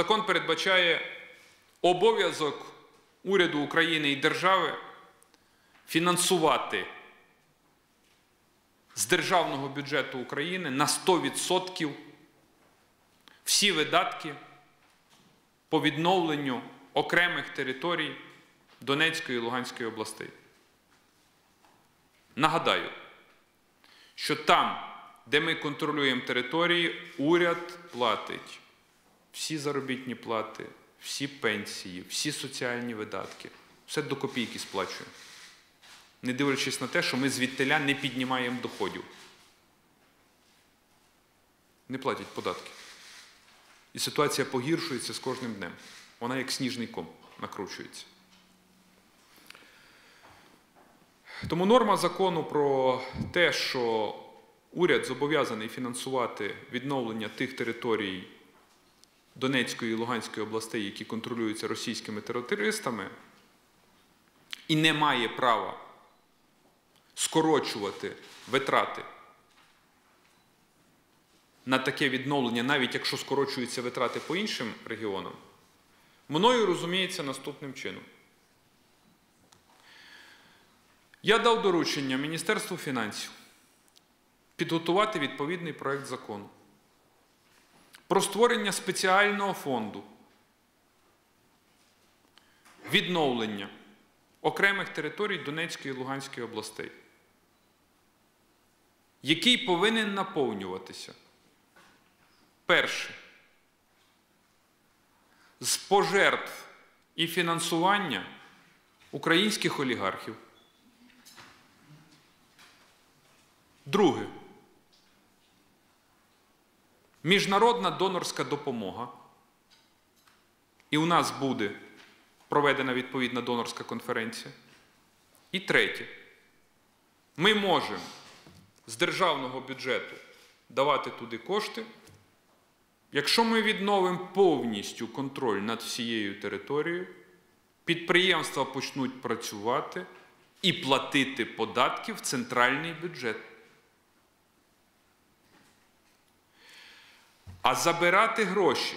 Закон передбачає обов'язок уряду України і держави фінансувати з державного бюджету України на 100% всі видатки по відновленню окремих територій Донецької і Луганської областей. Нагадаю, що там, де ми контролюємо території, уряд платить всі заробітні плати, всі пенсії, всі соціальні видатки. Все до копійки сплачує. Не дивлячись на те, що ми звідтиля не піднімаємо доходів. Не платять податки. І ситуація погіршується з кожним днем. Вона як сніжний ком накручується. Тому норма закону про те, що уряд зобов'язаний фінансувати відновлення тих територій Донецької і Луганської областей, які контролюються російськими терористами, і не має права скорочувати витрати на таке відновлення, навіть якщо скорочуються витрати по іншим регіонам, мною розуміється наступним чином. Я дав доручення Міністерству фінансів підготувати відповідний проєкт закону про створення спеціального фонду відновлення окремих територій Донецької і Луганської областей, який повинен наповнюватися. Перше. З пожертв і фінансування українських олігархів. Друге. Міжнародна донорська допомога. І у нас буде проведена відповідна донорська конференція. І третє. Ми можемо з державного бюджету давати туди кошти, якщо ми відновимо повністю контроль над всією територією, підприємства почнуть працювати і платити податки в центральний бюджет. А забирати гроші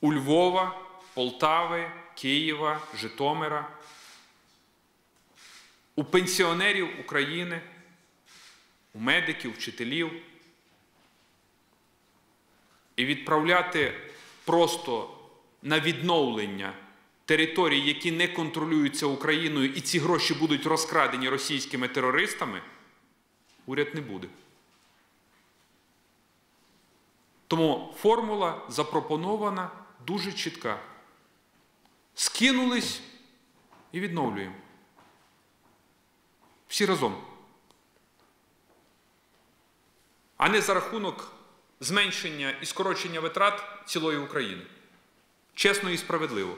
у Львова, Полтави, Києва, Житомира, у пенсіонерів України, у медиків, вчителів і відправляти просто на відновлення територій, які не контролюються Україною, і ці гроші будуть розкрадені російськими терористами, уряд не буде. Тому формула запропонована дуже чітка. Скинулись і відновлюємо. Всі разом. А не за рахунок зменшення і скорочення витрат цілої України. Чесно і справедливо.